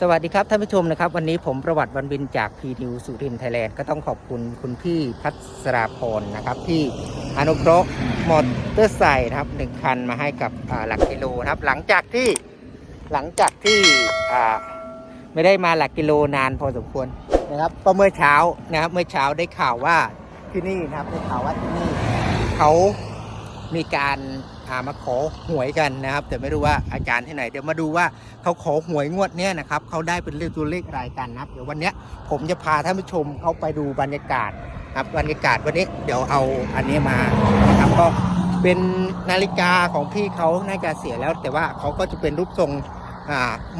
สวัสดีครับท่านผู้ชมนะครับ วันนี้ผมประวัติวันบินจากพีนิวสุรินทร์ไทยแลนด์ก็ต้องขอบคุณคุณพี่พัสราพรนะครับ ที่อนุเคราะห์มอเตอร์ไซค์นะครับหนึ่งคันมาให้กับหลักกิโลนะครับ หลังจากที่หลังจากที่ไม่ได้มาหลักกิโลนานพอสมควรนะครับก็เมื่อเช้านะครับเมื่อเช้าได้ข่าวว่าที่นี่นะครับได้ข่าวว่าที่นี่เขา มีการามาขอหวยกันนะครับ แต่ไม่รู้ว่าอาจารย์ที่ไหน เดี๋ยวมาดูว่าเขาขอหวยงวดเนี้ยนะครับเขาได้เป็นเลขตัวเลขอะไรกันนะครับ เดี๋ยววันเนี้ยผมจะพาท่านผู้ชมเขาไปดูบรรยากาศครับบรรยากาศวันนี้เดี๋ยวเอาอันนี้มานะครับก็เป็นนาฬิกาของพี่เขาน่าจะเสียแล้ว แต่ว่าเขาก็จะเป็นรูปทรง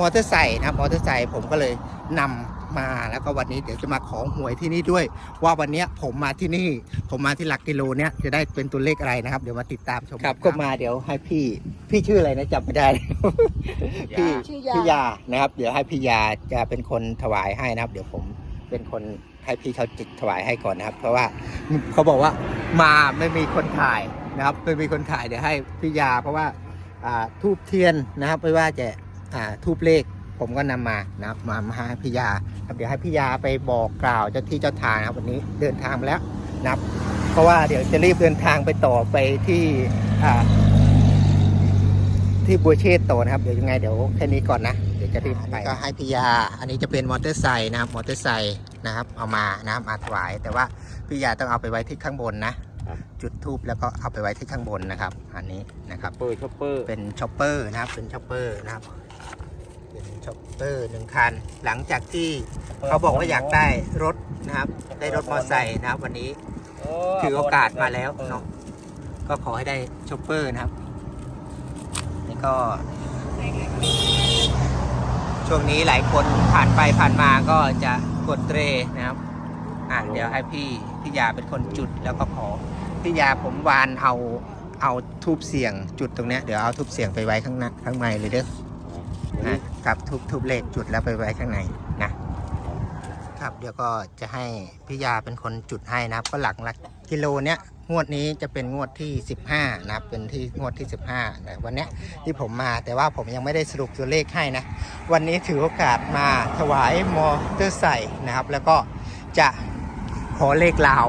มอเตอร์ไซค์นะมอเตอร์ไซค์ผมก็เลยนำ มาแล้วก็วันนี้เดี๋ยวจะมาขอหวยที่นี่ด้วย ว่าวันเนี้ยผมมาที่นี่ ผมมาที่หลักกิโลเนี้ยจะได้เป็นตัวเลขอะไรนะครับ เดี๋ยวมาติดตามชมครับก็มาเดี๋ยวให้พี่พี่ชื่ออะไรนะจำไม่ได้พี่ชื่อยาพี่ยานะครับ เดี๋ยวให้พี่ยาจะเป็นคนถวายให้นะครับ เดี๋ยวผมเป็นคนให้พี่เขาจิตถวายให้ก่อนนะครับ เพราะว่าเขาบอกว่ามาไม่มีคนถ่ายนะครับไม่มีคนถ่ายเดี๋ยวให้พี่ยา เพราะว่าอ่าทูบเทียนนะครับไม่ว่าจะอ่าทูบเลข ผมก็นำมานะครับมามาให้พี่ยาครับเดี๋ยวให้พี่ยาไปบอกกล่าวเจ้าที่เจ้าทางนะครับวันนี้เดินทางมาแล้วนะครับ เพราะว่าเดี๋ยวจะรีบเดินทางไปต่อไปที่อ่าที่บัวเชษฐ์ต่อนะครับเดี๋ยวยังไงเดี๋ยวแค่นี้ก่อนนะเดี๋ยวจะรีบไปก็ให้พิยา อันนี้จะเป็นมอเตอร์ไซค์นะครับมอเตอร์ไซค์นะครับ เอามานะครับมาถวาย แต่ว่าพิยาต้องเอาไปไว้ที่ข้างบนนะครับจุดทูบแล้วก็เอาไปไว้ที่ข้างบนนะครับ อันนี้นะครับเปอร์ช็อปเปอร์เป็นช็อปเปอร์นะครับเป็นช็อปเปอร์นะครับเป็น ช็อปเปอร์หนึ่งคัน หลังจากที่เขาบอกว่าอยากได้รถนะครับ ได้รถมอเตอร์ไซค์นะครับ วันนี้ถือโอกาสมาแล้วเนาะก็ขอให้ได้ช็อปเปอร์นะครับนี่ก็ ช่วงนี้หลายคนผ่านไปผ่านมาก็จะกดเตรนะครับ อะเดี๋ยวให้พี่พี่ยาเป็นคนจุดแล้วก็ขอพี่ยาผมวานเอาเอาทูบเสียงจุดตรงเนี้ยเดี๋ยวเอาทูบเสียงไปไว้ข้างหน้าข้างในเลยเด้อนะ ครับทูบทูบเลขจุดแล้วไปไว้ข้างในนะครับเดี๋ยวก็จะให้พี่ยาเป็นคนจุดให้นะครับก็หลักหลักกิโลเนี้ยงวดนี้จะเป็นงวดที่ 15นะครับเป็นที่งวดที่ 15นะวันเนี้ยที่ผมมาแต่ว่าผมยังไม่ได้สรุปตัวเลขให้นะ วันนี้ถือโอกาสมาถวายมอเตอร์ไซค์นะครับ แล้วก็จะขอเลขลาว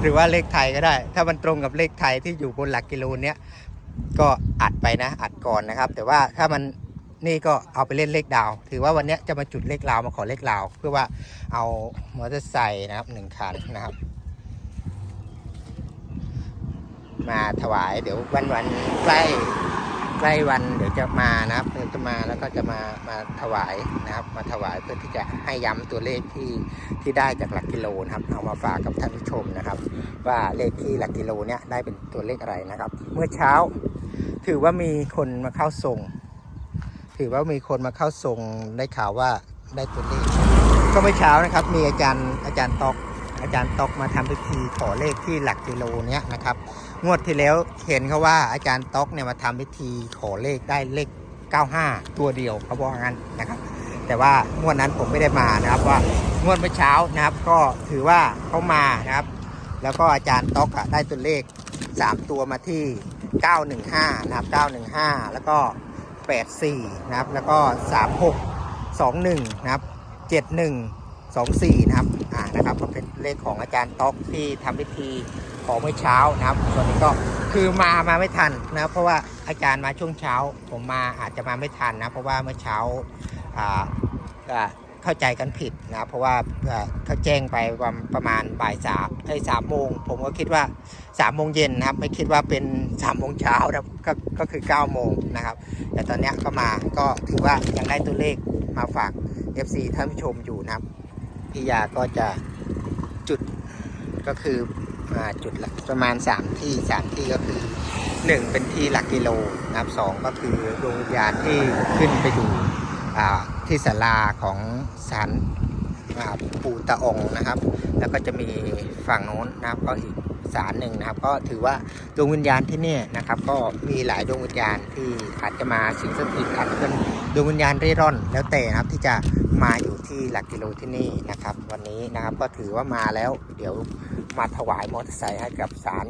หรือว่าเลขไทยก็ได้ ถ้ามันตรงกับเลขไทยที่อยู่บนหลักกิโลเนี้ยก็อัดไปนะอัดก่อนนะครับ แต่ว่าถ้ามัน นี่ก็เอาไปเล่นเลขดาว ถือว่าวันนี้จะมาจุดเลขลาวมาขอเลขลาว เพื่อว่าเอามอเตอร์ไซค์นะครับหนึ่งคันนะครับ มาถวายเดี๋ยววันวันใกล้ใกล้วันเดี๋ยวจะมานะครับจะมาแล้วก็จะมามาถวายนะครับ มาถวายเพื่อที่จะให้ย้ำตัวเลขที่ที่ได้จากหลักกิโลนะครับ เอามาฝากกับท่านผู้ชมนะครับ ว่าเลขที่หลักกิโลเนี้ยได้เป็นตัวเลขอะไรนะครับ เมื่อเช้าถือว่ามีคนมาเข้าทรง ถือว่ามีคนมาเข้าทรงได้ข่าวว่าได้ตัวเลข ก็เมื่อเช้านะครับ มีอาจารย์อาจารย์ตอกอาจารย์ตอกมาทำพิธีขอเลขที่หลักกิโลเนี้ยนะครับ งวดที่แล้วเห็นเขาว่าอาจารย์ตอกเนี่ยมาทำพิธีขอเลขได้เลข 95 ตัวเดียวเขาบอกงั้นนะครับแต่ว่างวดนั้นผมไม่ได้มานะครับว่างวดเมื่อเช้านะครับ ก็ถือว่าเขามานะครับ แล้วก็อาจารย์ต๊อกอะได้ตัวเลข 3 ตัวมาที่ 915 นะครับ 915 แล้วก็ 84นะครับ แล้วก็ 36 21 นะครับ 71 24 นะครับ อ่า นะครับ ก็เป็นเลขของอาจารย์ต๊อกที่ทำพิธีของเมื่อเช้านะครับ ส่วนนี้ก็คือมามาไม่ทันนะเพราะว่าอาจารย์มาช่วงเช้า ผมมาอาจจะมาไม่ทันนะ เพราะว่าเมื่อเช้าอ่าอ่า เข้าใจกันผิดนะครับเพราะว่าเขาแจ้งไปประมาณบ่ายสามเอ้สามโมงผมก็คิดว่าสามโมงเย็นนะครับ ไม่คิดว่าเป็นสามโมงเช้านะครับก็ก็คือเก้าโมงนะครับ แต่ตอนนี้ก็มาก็ถือว่ายังได้ตัวเลขมาฝาก FC ท่านผู้ชมอยู่นะครับพี่ยาก็จะจุดก็คืออ่าจุดประมาณ 3 ที่ 3 ที่ก็คือ 1 เป็นที่หลักกิโลนะครับสองก็คือดวงวิญญาณที่ขึ้นไปดูอ่า ที่ศาลาของศาลปู่ตาองนะครับ แล้วก็จะมีฝั่งโน้นนะครับก็อีกศาลหนึ่งนะครับ ก็ถือว่าดวงวิญญาณที่นี่นะครับ ก็มีหลายดวงวิญญาณที่อาจจะมาสิงสถิตอาจจะเป็นดวงวิญญาณเร่ร่อน แล้วแต่นะครับที่จะมาอยู่ที่หลักกิโลที่นี่นะครับ วันนี้นะครับก็ถือว่ามาแล้ว เดี๋ยวมาถวายมอเตอร์ไซค์ให้กับศาล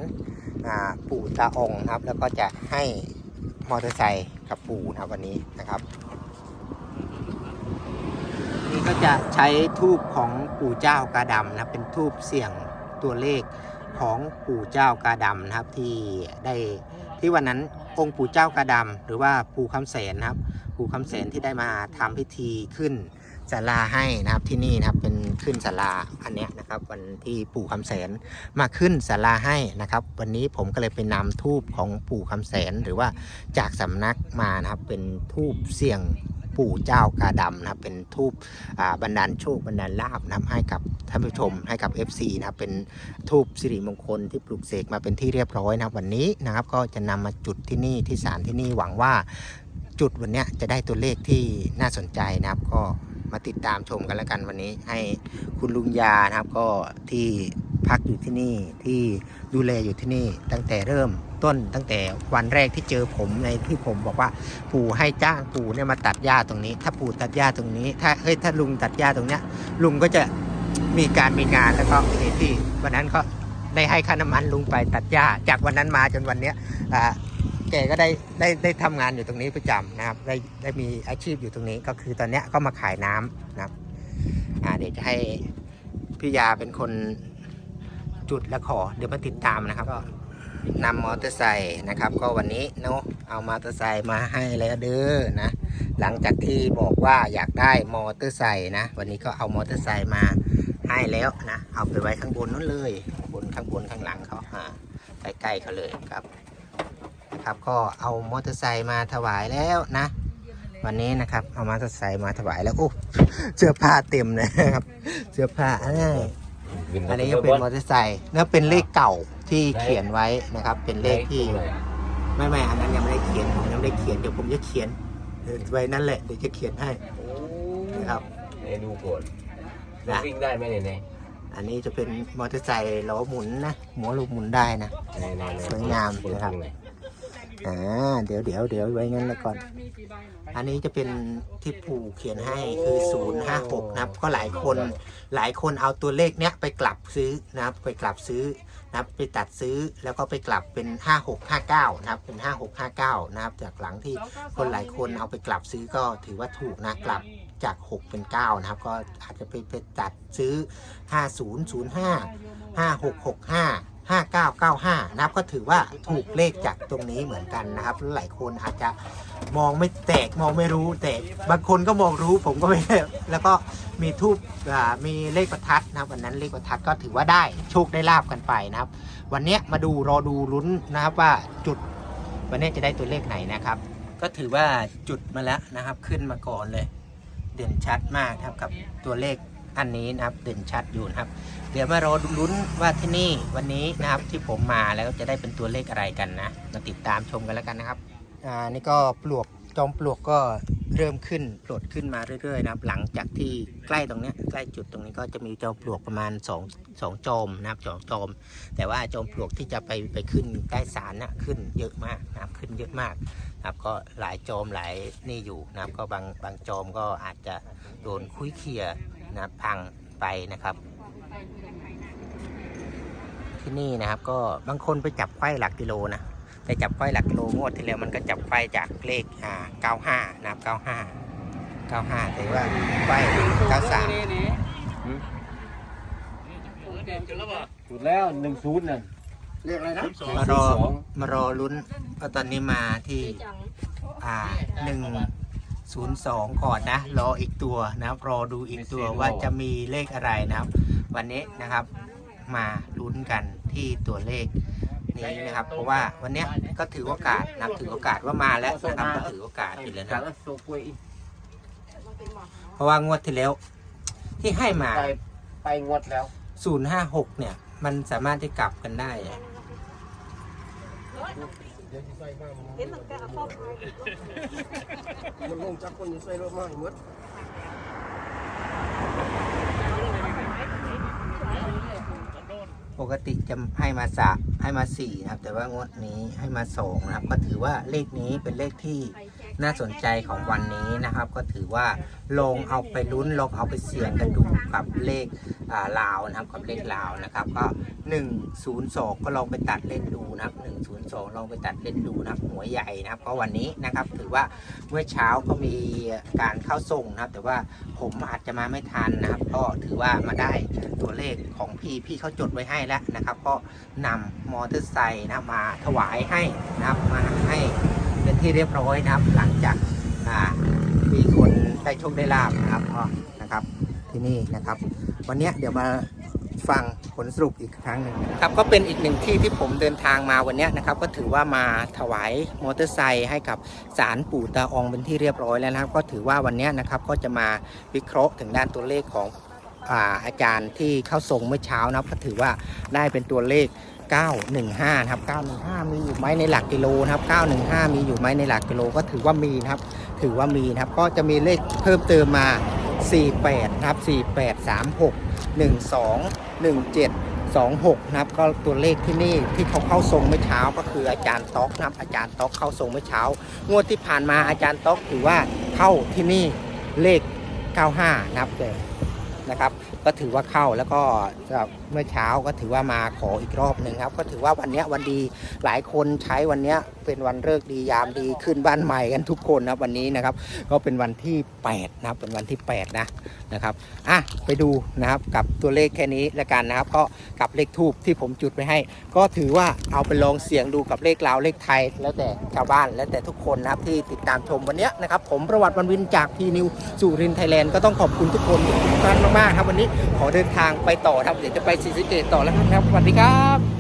ปู่ตาองนะครับ แล้วก็จะให้มอเตอร์ไซค์กับปู่นะครับวันนี้นะครับ็จะใช้ทูบของปู่เจ้ากาดำนะครับเป็นทูบเสี่ยงตัวเลขของปู่เจ้ากาดำนะครับที่ได้ที่วันนั้นองค์ปู่เจ้ากาดำหรือว่าปู่คำแสนนะครับปู่คำแสนที่ได้มาทำพิธีขึ้นศาลาให้นะครับที่นี่นะครับเป็นขึ้นศาลาอันเนี้ยนะครับวันที่ปู่คำแสนมาขึ้นศาลาให้นะครับ วันนี้ผมก็เลยไปนำทูบของปู่คำแสนหรือว่าจากสำนักมานะครับเป็นทูบเสี่ยง ปู่เจ้ากาดำนะครับเป็นทูบบันดาลโชคบันดาลลาบนะครับให้กับท่านผู้ชมให้กับ FC นะครับเป็นทูบสิริมงคลที่ปลูกเสกมาเป็นที่เรียบร้อยนะครับวันนี้นะครับก็จะนำมาจุดที่นี่ที่ศาลที่นี่หวังว่าจุดวันนี้จะได้ตัวเลขที่น่าสนใจนะครับก็มาติดตามชมกันแล้วกันวันนี้ ให้คุณลุงยานะครับก็ที่พักอยู่ที่นี่ที่ดูแลอยู่ที่นี่ตั้งแต่เริ่ม ต้นตั้งแต่วันแรกที่เจอผมในที่ผมบอกว่าปู่ให้จ้างปู่เนี่ยมาตัดหญ้าตรงนี้ ถ้าปู่ตัดหญ้าตรงนี้ ถ้าเฮ้ยถ้าลุงตัดหญ้าตรงเนี้ย ลุงก็จะมีการมีงานแล้วก็เหตุที่วันนั้นก็ได้ให้ค่าน้ำมันลุงไปตัดหญ้า จากวันนั้นมาจนวันเนี้ยอ่าแกก็ได้ได้ได้ทำงานอยู่ตรงนี้ประจำนะครับ ได้ได้มีอาชีพอยู่ตรงนี้ ก็คือตอนเนี้ยก็มาขายน้ำนะครับอ่าเดี๋ยวจะให้พี่ยาเป็นคนจุดและขอเดี๋ยวมาติดตามนะครับก็ นำมอเตอร์ไซค์นะครับ ก็วันนี้เนาะเอามอเตอร์ไซค์มาให้แล้วเด้อนะหลังจากที่บอกว่าอยากได้มอเตอร์ไซค์นะ วันนี้ก็เอามอเตอร์ไซค์มาให้แล้วนะเอาไปไว้ข้างบนนู้นเลยบนข้างบนข้างหลังเขาอ่าใกล้ๆเขาเลยครับนะครับ ก็เอามอเตอร์ไซค์มาถวายแล้วนะ วันนี้นะครับเอามอเตอร์ไซค์มาถวายแล้วโอ้เสื้อผ้าเต็มเลยนะครับเสื้อผ้าอันนี้อันนี้ก็เป็นมอเตอร์ไซค์แล้วเป็นเลขเก่า ที่เขียนไว้นะครับ เป็นเลขที่ไม่ไม่อันนั้นยังไม่ได้เขียนผมยังไม่ได้เขียนเดี๋ยวผมจะเขียนเออไว้นั่นแหละเดี๋ยวจะเขียนให้นะครับเดี๋ยวดูก่อนนะวิ่งได้ไหมเนี่ยอันนี้จะเป็นมอเตอร์ไซค์ล้อหมุนนะหัวลูกหมุนได้นะสวยงามนะครับอ่าเดี๋ยวเดี๋ยวเดี๋ยวไว้งั้นแล้วก่อน อันนี้จะเป็นที่ปู่เขียนให้คือ056นะครับ ก็หลายคนหลายคนเอาตัวเลขเนี้ยไปกลับซื้อนะครับไปกลับซื้อ นะครับไปตัดซื้อแล้วก็ไปกลับเป็น 5659 นะครับ เป็น 5659 นะครับ จากหลังที่คนหลายคนเอาไปกลับซื้อก็ถือว่าถูกนะกลับจาก 6 เป็น 9 นะครับ ก็อาจจะไปไปตัดซื้อ 5005 5665 5995 นะครับ ก็ถือว่าถูกเลขจากตรงนี้เหมือนกันนะครับ หลายคนอาจจะมองไม่แตกมองไม่รู้แต่บางคนก็มองรู้ผมก็ไม่ได้แล้วก็มีทูบมีเลขประทัดนะครับวันนั้นเลขประทัดก็ถือว่าได้โชคได้ลาบกันไปนะครับ วันนี้มาดูรอดูลุ้นนะครับว่าจุดวันนี้จะได้ตัวเลขไหนนะครับ ก็ถือว่าจุดมาแล้วนะครับขึ้นมาก่อนเลย เด่นชัดมากครับกับตัวเลข อันนี้นะครับเด่นชัดอยู่นะครับเดี๋ยวมารอลุ้นว่าที่นี่วันนี้นะครับที่ผมมาแล้วจะได้เป็นตัวเลขอะไรกันนะมาติดตามชมกันแล้วกันนะครับอ่านี่ก็ปลวกจอมปลวกก็เริ่มขึ้นโปลดขึ้นมาเรื่อยๆนะครับ หลังจากที่ใกล้ตรงเนี้ยใกล้จุดตรงนี้ก็จะมีจอมปลวกประมาณ2 2จอมนะครับสองจอม แต่ว่าจอมปลวกที่จะไปไปขึ้นใกล้ศาลน่ะขึ้นเยอะมากนะครับขึ้นเยอะมากนะครับก็หลายจอมหลายนี่อยู่นะครับก็บางบางจอมก็อาจจะโดนคุยเคีย นะครับพังไปนะครับ ที่นี่นะครับก็บางคนไปจับไขว้หลักกิโลนะแต่จับไขว้หลักกิโลงวดที่แล้วมันก็จับไขว้จากเลขอ่า95 นะครับ 95 95แต่ว่าไขว้93จุดแล้วหนึ่งศูนย์น่ะเรียกอะไรนะมารอมารอลุ้นเพราะตอนนี้มาที่อ่าหนึ่ง 102 ก่อนนะ รออีกตัวนะครับ รอดูอีกตัวว่าจะมีเลขอะไรนะครับ วันนี้นะครับมาลุ้นกันที่ตัวเลขนี้นะครับ เพราะว่าวันเนี้ยก็ถือโอกาสนะครับถือโอกาสว่ามาแล้วนะครับก็ถือโอกาสอยู่แล้วนะจากนั้นโซกุยเพราะว่างวดที่แล้ว ที่ให้มาไปไปงวดแล้ว 056 เนี่ย มันสามารถที่กลับกันได้ อะมันลงจากคนอยู่ใส่รถมากหมดปกติจะให้มาสามให้มาสี่นะครับ แต่ว่างวดนี้ให้มาสองนะครับ ก็ถือว่าเลขนี้เป็นเลขที่ น่าสนใจของวันนี้นะครับ ก็ถือว่าลงเอาไปลุ้นลงเอาไปเสี่ยงกันดูกับเลขลาวนะครับกับเลขลาวนะครับ ก็ 102 ก็ลองไปตัดเล่นดูนะครับ 102 ลองไปตัดเล่นดูนะครับหัวใหญ่นะครับก็วันนี้นะครับถือว่าเมื่อเช้าก็มีการเข้าส่งนะครับ แต่ว่าผมอาจจะมาไม่ทันนะครับ ก็ถือว่ามาได้ตัวเลขของพี่พี่เขาจดไว้ให้แล้วนะครับ ก็นำมอเตอร์ไซค์นะมาถวายให้นะครับมาให้ เป็นที่เรียบร้อยนะครับ หลังจากอ่ามีคนได้โชคได้ลาบนะครับก็นะครับที่นี่นะครับ วันนี้เดี๋ยวมาฟังผลสรุปอีกครั้งหนึ่งครับก็เป็นอีกหนึ่งที่ที่ผมเดินทางมาวันนี้นะครับ ก็ถือว่ามาถวายมอเตอร์ไซค์ให้กับศาลปู่ตาองเป็นที่เรียบร้อยแล้วนะครับ ก็ถือว่าวันนี้นะครับก็จะมาวิเคราะห์ถึงด้านตัวเลขของอาอาจารย์ที่เข้าทรงเมื่อเช้านะก็ถือว่าได้เป็นตัวเลข 915นะครับ915 มีอยู่ไหมในหลักกิโลนะครับ915 มีอยู่ไหมในหลักกิโลก็ถือว่ามีนะครับ ถือว่ามีนะครับ ก็จะมีเลขเพิ่มเติมมา 48นะครับ48 36 12 17 26นะครับก็ตัวเลขที่นี่ที่เขาเข้าทรงเมื่อเช้าก็คืออาจารย์ต๊อกนะครับอาจารย์ต๊อกเข้าทรงเมื่อเช้า งวดที่ผ่านมาอาจารย์ต๊อกถือว่าเข้าที่นี่เลข 95 นะครับเลยนะครับ ก็ถือว่าเข้าแล้วก็เมื่อเช้าก็ถือว่ามาขออีกรอบหนึ่งครับ ก็ถือว่าวันนี้วันดีหลายคนใช้วันนี้เป็นวันเลิกดียามดีขึ้นบ้านใหม่กันทุกคนนะวันนี้นะครับ ก็เป็นวันที่8นะครับเป็นวันที่8นะนะครับอะไปดูนะครับกับตัวเลขแค่นี้แล้วกันนะครับ ก็กับเลขทูบที่ผมจุดไปให้ ก็ถือว่าเอาไปลองเสี่ยงดูกับเลขลาวเลขไทย แล้วแต่ชาวบ้านแล้วแต่ทุกคนนะครับที่ติดตามชมวันนี้นะครับ ผมประวัติวันวินจากพีนิวสุรินไทยแลนด์ก็ต้องขอบคุณทุกคนทุกท่านมากๆครับวันนี้ขอเดินทางไปต่อครับเดี๋ยวจะไปศรีสะเกตต่อแล้วครับ สวัสดีครับ